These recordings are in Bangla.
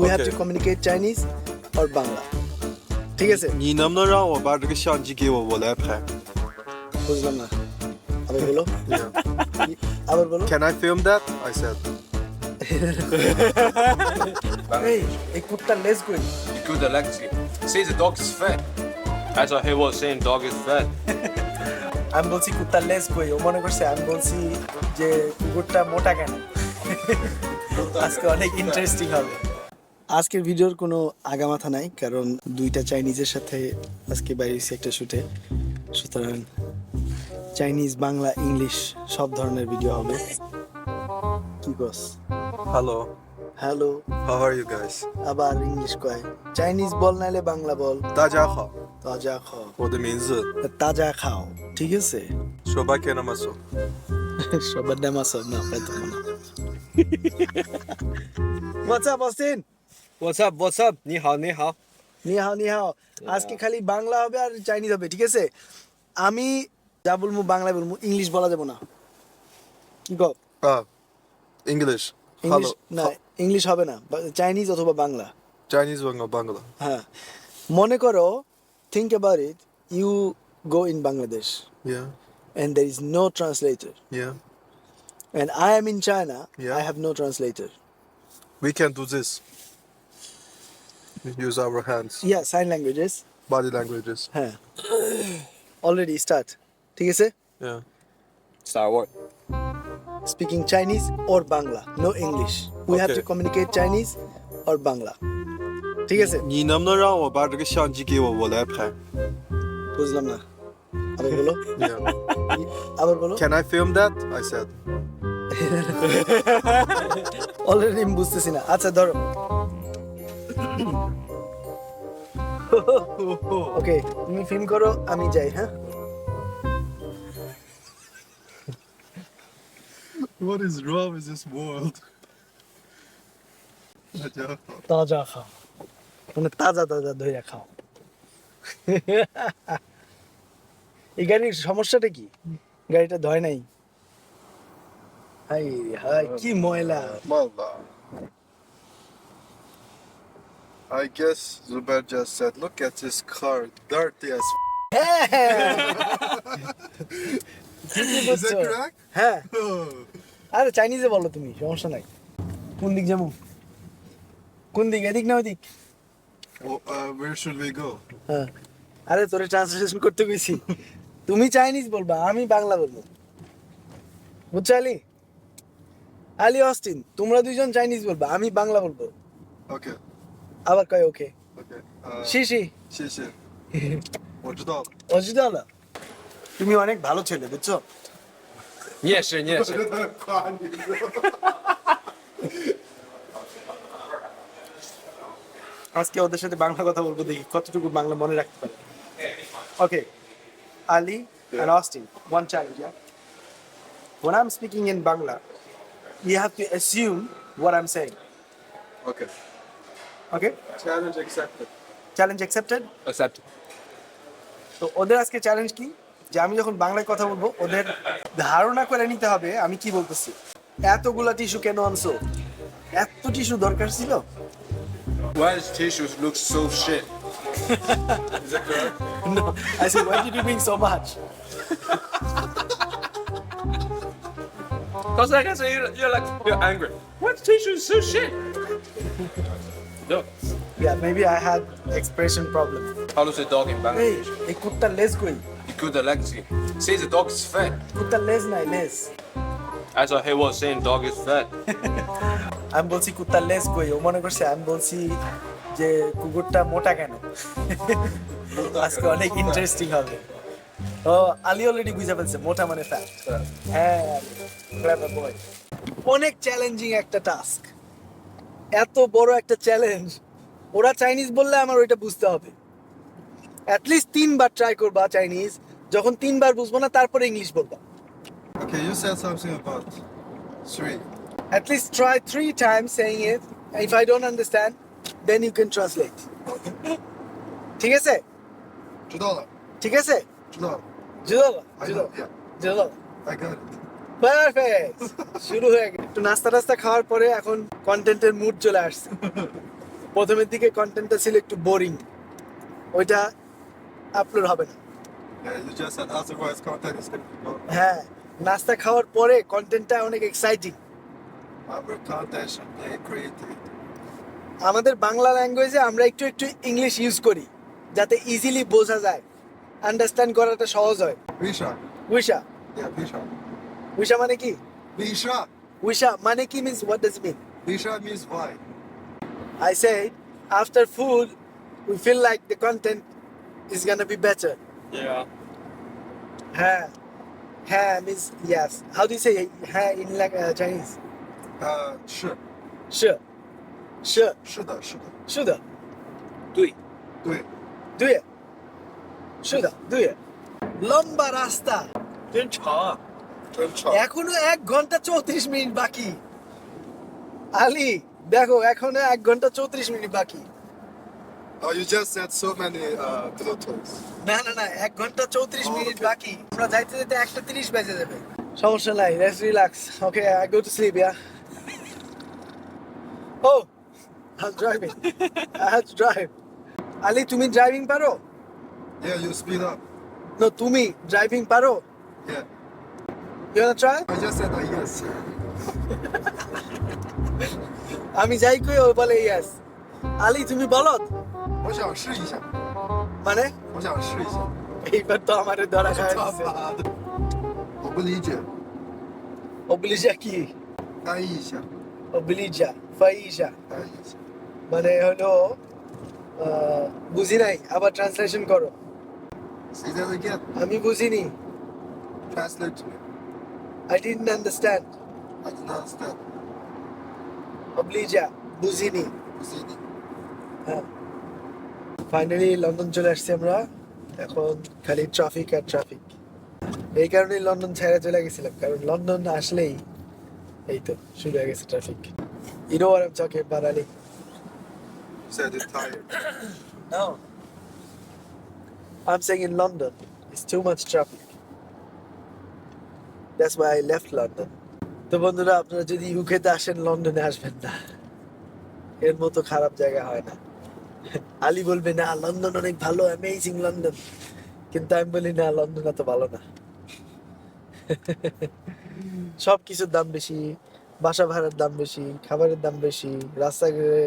We have to Okay. communicate Chinese or Bangla. ঠিক আছে 你能不能让我把这个相机给我，我来拍 বুঝলাম না আবার বলো আবার বলো？Can I film that? I said. এই এই কুত্তার লেজ কই Good Alexi. Say the dog is fat. I thought he was saying dog is fat. আমি বলছি কুত্তার লেজ কই ও মনে করছে আমি বলছি যে কুকুরটা মোটা কেন আজকে অনেক ইন্টারেস্টিং হবে আজকের ভিডিওর কোনো আগামাথা নাই কারণ দুইটা চাইনিজের সাথে আজকে বাইরেছি একটা শুটে। সুতরাং চাইনিজ বাংলা ইংলিশ সব ধরনের ভিডিও হবে। কি boss? Hello hello how are you guys আবার ইংলিশ কয়। চাইনিজ বল নাইলে বাংলা বল। তাজা খাও। তাজা খাও। ও দ্য মিনস তাজা খাও। ঠিক আছে? সবাইকে মাসো? সবার নামাসো না পেতো না What's up, Austin? What's up? What's up? আজকে খালি বাংলা হবে আর চাইনিজ হবে ঠিক আছে? আমি যা বলব বাংলায় বলব ইংলিশ বলা যাবে না। কি কও? ইংলিশ না ইংলিশ হবে না চাইনিজ অথবা বাংলা। হ্যাঁ। মনে করো think about it you go in Bangladesh Yeah. And there is no translator Yeah. And I am in China I have no We can do this. We Use our hands, yeah sign languages body languages. হ্যাঁ অলরেডি স্টার্ট ঠিক আছে Yeah. Start what? speaking Chinese or Bangla, no English. We have to Okay. communicate Chinese or Bangla. ঠিক আছে 你能不能让我把这个相机给我，我来拍বুঝলাম না আবার বলো？Yeah. আবার বলো Can I film that? I said. Already আমি বুঝতেছি না আচ্ছা ধরো okay তুমি ফিল্ম করো আমি যাই হ্যাঁ? What is wrong with this world? তাজা খাও মানে তাজা তাজা ধরে খাও। এই গাড়ির সমস্যাটা কি? গাড়িটা ধয় নাই? হাই হাই কি ময়লা। Malla. I guess Zubair just said, look at this car, dirty as f- ঠিকই Is that correct? হ্যাঁ। আরে চাইনিজে বলো তুমি সমস্যা নাই। কোন দিক যাব? কোন দিক এদিক না ওদিক? well, uh, where should we go? হ্যাঁ। আরে তোরে ট্রান্সলেশন করতে গেছি তুমি চাইনিজ বলবা আমি বাংলা বলব। বুঝছ আলি? আলি অস্টিন তোমরা দুইজন চাইনিজ বলবা আমি বাংলা বলব। Okay, আবার কয় ওকে শিশি শিশি অজিত না তুমি অনেক ভালো ছেলে বুঝছো? নিয়ে এসে নিয়ে এসে আজকে ওদের সাথে বাংলা কথা বলবো দেখি কতটুকু বাংলা মনে রাখতে পারি। Okay Ali and Austin. One challenge, yeah? When I'm speaking in Bangla, you have to assume what I'm saying. Okay. Okay? Challenge accepted. Challenge accepted? Accept. তো ওদের আজকে চ্যালেঞ্জ কি যে আমি যখন বাংলায় কথা বলব ওদের ধারণা করে নিতে হবে আমি কি বলতেছি এতগুলা টিস্যু কেন আনছো এত টিস্যু দরকার ছিল Why does tissues look so shit? is that No, I said, why did you bring so much? Cause like I say, you're, you're like you're angry. Why the tissue so shit? Look, Yeah, maybe I had expression problem. how does a dog in এই Bangladesh? এই কুত্তার লেজ কই Good Alexi. Say the dog is fat. কুত্তার লেজ নাই লেজ I thought he was saying dog is fat. আমি বলছি কুত্তার লেজ কই ও মনে করছে আমি বলছি যে কুকুরটা মোটা কেন আজকে অনেক ইন্টারেস্টিং হবে ও আলি অলরেডি বুঝে ফেলছে মোটা মানে ফ্যাট হ্যাঁ ক্লেভার বয় অনেক চ্যালেঞ্জিং একটা টাস্ক এত বড় একটা চ্যালেঞ্জ ওরা চাইনিজ বললে আমার ওইটা বুঝতে হবে অ্যাটলিস্ট তিনবার ট্রাই করবা চাইনিজ যখন তিনবার বুঝবো না তারপরে ইংলিশ বলবা Okay, you said something about three. At least try three times saying it. If I don't understand, then you can translate. ঠিক আছে 知道了， ঠিক আছে 知道了。 জুদালা I জুদালা know, yeah, জুদালা I got it. Perfect শুরু হয়ে গেছে। একটু নাস্তা টাস্তা খাওয়ার পরে এখন কন্টেন্টের মুড চলে আসছে। প্রথমের দিকে কন্টেন্টটা ছিল একটু বোরিং ওইটা আপলোড হবে না। more. হ্যাঁ নাস্তা খাওয়ার পরে কন্টেন্টটা অনেক এক্সাইটিং. আমাদের বাংলা ল্যাঙ্গুয়েজে আমরা একটু একটু ইংলিশ ইউজ করি যাতে ইজিলি বোঝা যায়। আন্ডারস্ট্যান্ড করাটা সহজ হয়। Visha. উইশা Yeah, Visha. উইশা মানে কি Visha. উইশা মানে কি means what does mean Visha means why. I said after food we feel like the content is gonna be better. Yeah. Ha. Ha means yes. How do you say ha in like uh, Chinese? Uh, 是 Sure. Sure. 是的是的是的。对。对对。是的，对。লম্বা রাস্তা 真长啊！ এখনও এক ঘণ্টা চৌত্রিশ মিনিট বাকি। আলি দেখো এখনও এক ঘণ্টা চৌত্রিশ মিনিট বাকি। Oh, you just said so many uh. না না না এক ঘণ্টা চৌত্রিশ মিনিট বাকি। আমরা যাইতে যেতে একটা তিরিশ বেজে যাবে। সমস্যা নাই let's relax okay I go to sleep yeah oh I driving I have to drive Ali তুমি ড্রাইভিং পারো? Yeah, you speed up. No তুমি ড্রাইভিং পারো? Yeah. You want try I just said uh, yes. আমি যাই কই ও বলে ইয়েস আলি তুমি বলো 我想试一下， মানে 我想试一下。 এইবার তো আমারে ধরা খায় 他妈的，我不理解， অবলিজা কি 翻译一下， অবলিজা ফাইজা 翻译一下。 মানে হলো আহ, বুঝি নাই আবার ট্রান্সলেশন করো Say that again. আমি বুঝিনি Translate to me. I didn't understand I didn't understand. অবলিজা বুঝিনি See, হ্যাঁ ফাইনালি লন্ডন চলে আসছি আমরা এখন খালি ট্রাফিক আর ট্রাফিক এই কারণেই লন্ডন ছেড়ে চলে গেছিলাম কারণ লন্ডন আসলেই এই তো শুরু হয়ে গেছে traffic You know what I'm talking about, Ali? said it's tired. No. I'm saying in London, it's too much traffic. That's why I left London. তো বন্ধুরা, আপনারা যদি ইউকেতে আসেন লন্ডনে আসবেন না। এর মতো খারাপ জায়গা হয় না। আলী বলবে, না লন্ডন অনেক ভালো অ্যামেজিং লন্ডন কিন্তু আমি বলি, না লন্ডন এত ভালো না। সব কিছুর দাম বেশি, বাসা ভাড়ার দাম বেশি, খাবারের দাম বেশি, রাস্তাঘাটে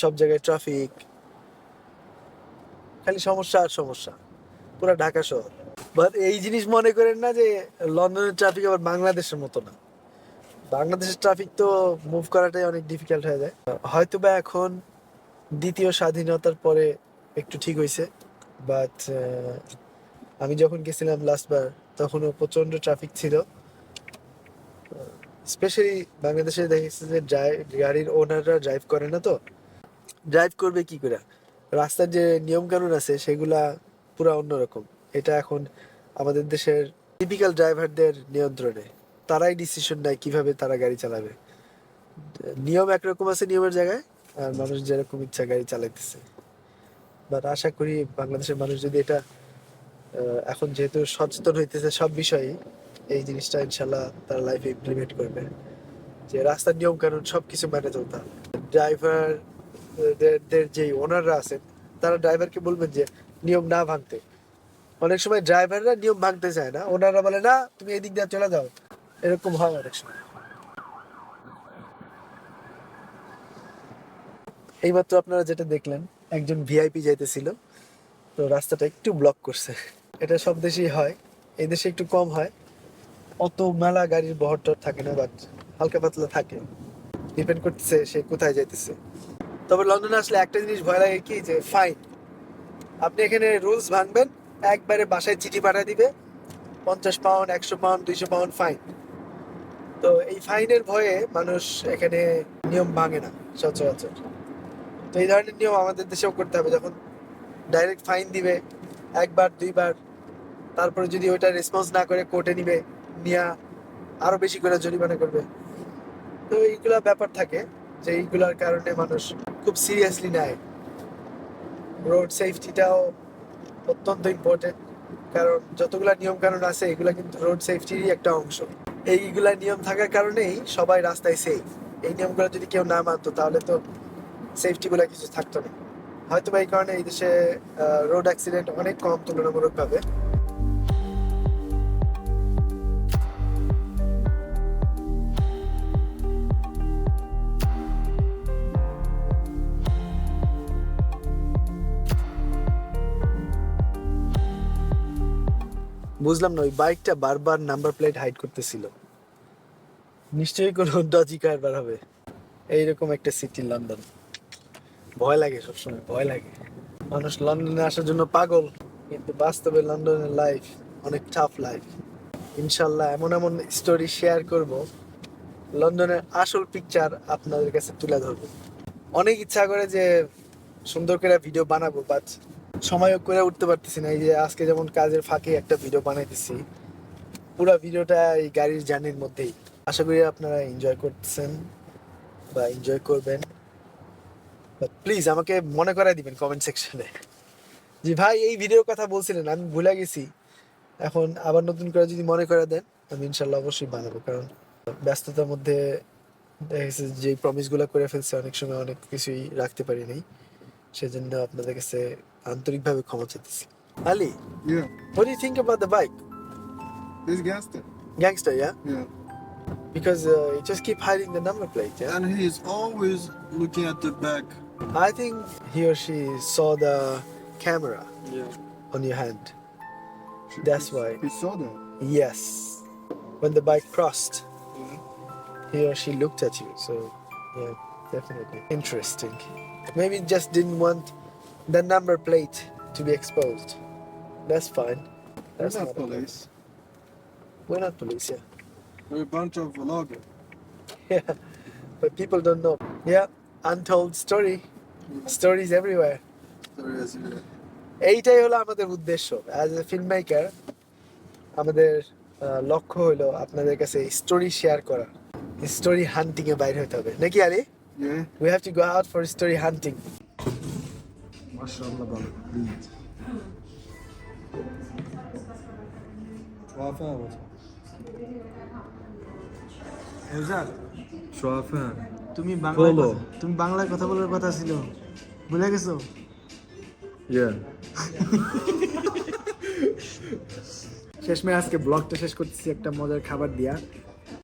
সব জায়গায় ট্রাফিক খালি সমস্যা আর সমস্যা। পুরো ঢাকা শহর। বাট এই জিনিস মনে করেন না যে লন্ডনের ট্রাফিক আবার বাংলাদেশের মতো না। বাংলাদেশের ট্রাফিক তো মুভ করাটাই অনেক ডিফিকাল্ট হয়ে যায়। হয়তো বা এখন দ্বিতীয় স্বাধীনতার পরে একটু ঠিক হয়েছে। বাট আমি যখন গেছিলাম লাস্টবার তখনও প্রচণ্ড ট্রাফিক ছিল। স্পেশালি বাংলাদেশে দেখেছি যে গাড়ির ওনাররা ড্রাইভ করে না তো। ড্রাইভ করবে কি করে? রাস্তার যে নিয়ম কানুন আছে, সেগুলা পুরো অন্যরকম। এটা এখন আমাদের দেশের টিপিক্যাল ড্রাইভারদের নিয়ন্ত্রণে। তারাই ডিসিশন নেয় কীভাবে তারা গাড়ি চালাবে। নিয়ম একরকম আছে নিয়মের জায়গায়, আর মানুষ যেরকম ইচ্ছা গাড়ি চালাইতেছে। বাট আশা করি বাংলাদেশের মানুষ যদি এটা এখন যেহেতু সচেতন হইতেছে সব বিষয়ে এই জিনিসটা ইনশাল্লাহ তার লাইফে ইমপ্লিমেন্ট করবে। যে রাস্তার নিয়ম কানুন সবকিছু মেনে চলতে হবে। ড্রাইভার দের যে ওনাররা আছেন, তারা ড্রাইভারকে বলবেন যে, নিয়ম না ভাঙতে। অনেক সময় ড্রাইভাররা নিয়ম ভাঙতে চায় না। ওনারা বলে, না, তুমি এদিক দিয়ে চলে যাও। এরকম হয় অনেক সময়। এইমাত্র আপনারা যেটা দেখলেন, একজন ভিআইপি যাইতেছিল। তো রাস্তাটা একটু ব্লক করছে। এটা সব দেশেই হয়। এই দেশে একটু কম হয়। অত মেলা গাড়ির বহরটর থাকে না বাট হালকা পাতলা থাকে। ডিপেন্ড করতেছে সে কোথায় যাইতেছে। তবে লন্ডনে আসলে একটা জিনিস ভয় লাগে কি, যে ফাইন আপনি এখানে রুলস ভাঙবেন একবারে বাসায় চিঠি পাঠিয়ে দিবে। পঞ্চাশ পাউন্ড একশো পাউন্ড দুইশো পাউন্ড ফাইন তো এই ফাইনের ভয়ে মানুষ এখানে নিয়ম ভাঙে না, সচরাচর। তো এই ধরনের নিয়ম আমাদের দেশেও করতে হবে। যখন ডাইরেক্ট ফাইন দিবে, একবার, দুইবার, তারপরে যদি ওইটা রেসপন্স না করে কোর্টে নিবে, নিয়ে আরও বেশি করে জরিমানা করবে। তো এইগুলা ব্যাপার থাকে যে এইগুলার কারণে মানুষ খুব সিরিয়াসলি নেয়। রোড সেফটিটাও অত্যন্ত ইম্পর্টেন্ট কারণ যতগুলো নিয়ম কানুন আছে, এগুলো কিন্তু রোড সেফটিরই একটা অংশ। এইগুলা নিয়ম থাকার কারণেই সবাই রাস্তায় সেফ এই নিয়মগুলো যদি কেউ না মানতো, তাহলে তো সেফটি কিছু থাকতো না। হয়তো বা এই কারণে এই দেশে রোড অ্যাক্সিডেন্ট অনেক কম তুলনামূলক বুঝলাম না, ওই বাইকটা বারবার নাম্বার প্লেট হাইড করতেছিল। নিশ্চয়ই কোনো ডজি কারবার হবে। এইরকম একটা সিটি লন্ডন ভয় লাগে সবসময়, ভয় লাগে। মানুষ লন্ডনে আসার জন্য পাগল, কিন্তু বাস্তবে লন্ডনের লাইফ অনেক টাফ লাইফ ইনশাল্লাহ এমন এমন স্টোরি শেয়ার করব লন্ডনের আসল পিকচার আপনাদের কাছে তুলে ধরবো। অনেক ইচ্ছা করে যে সুন্দর করে ভিডিও বানাবো বাট সময় করে উঠতে পারতেছি না। এই যে আজকে যেমন কাজের ফাঁকে একটা ভিডিও বানাইতেছি, পুরো ভিডিওটা এই গাড়ির জার্নির মধ্যেই। আশা করি আপনারা এনজয় করতেছেন বা এনজয় করবেন। প্লিজ আমাকে মনে করাই দিবেন কমেন্ট সেকশনে জি ভাই, এই ভিডিওর কথা বলছিলেন, আমি ভুলে গেছি। এখন আবার নতুন করে যদি মনে করে দেন, আমি ইনশাল্লাহ অবশ্যই বানাবো। কারণ ব্যস্ততার মধ্যে দেখা গেছে যে প্রমিসগুলো করে ফেলছে, অনেক সময় অনেক কিছুই রাখতে পারিনি সেজন্য আপনাদের কাছে আন্তরিকভাবে ক্ষমা চাইতেছি আলি Yeah, what do you think about the bike this gangster. gangster yeah Yeah. because uh, you just keep hiding the number plate yeah And he's always looking at the back. I think he or she saw the camera Yeah. on your hand. That's why. He saw that. Yes. When the bike crossed, he or she looked at you. So, yeah, definitely. Interesting. Maybe just didn't want the number plate to be exposed. That's fine. We're That's not not a problem. police. We're not police, yeah. We're a bunch of vloggers. Yeah. But people don't know. Yeah, untold story. Stories everywhere. There is here. এইটাই হলো আমাদের উদ্দেশ্য অ্যাজ এ ফিল্ম মেকার আমাদের আহ, লক্ষ্য হলো আপনাদের কাছে স্টোরি শেয়ার করা স্টোরি হান্টিং এ বাইরে হতে হবে নাকি আলি Yeah. We have to go out for story hunting তুমি বাংলায় বলো। কথা- তুমি বাংলায় কথা বলার কথা ছিল। ভুলে গেছো? ইয়া শেষমে আজকে ব্লগটা শেষ করতেছি একটা মজার খাবার দিয়া।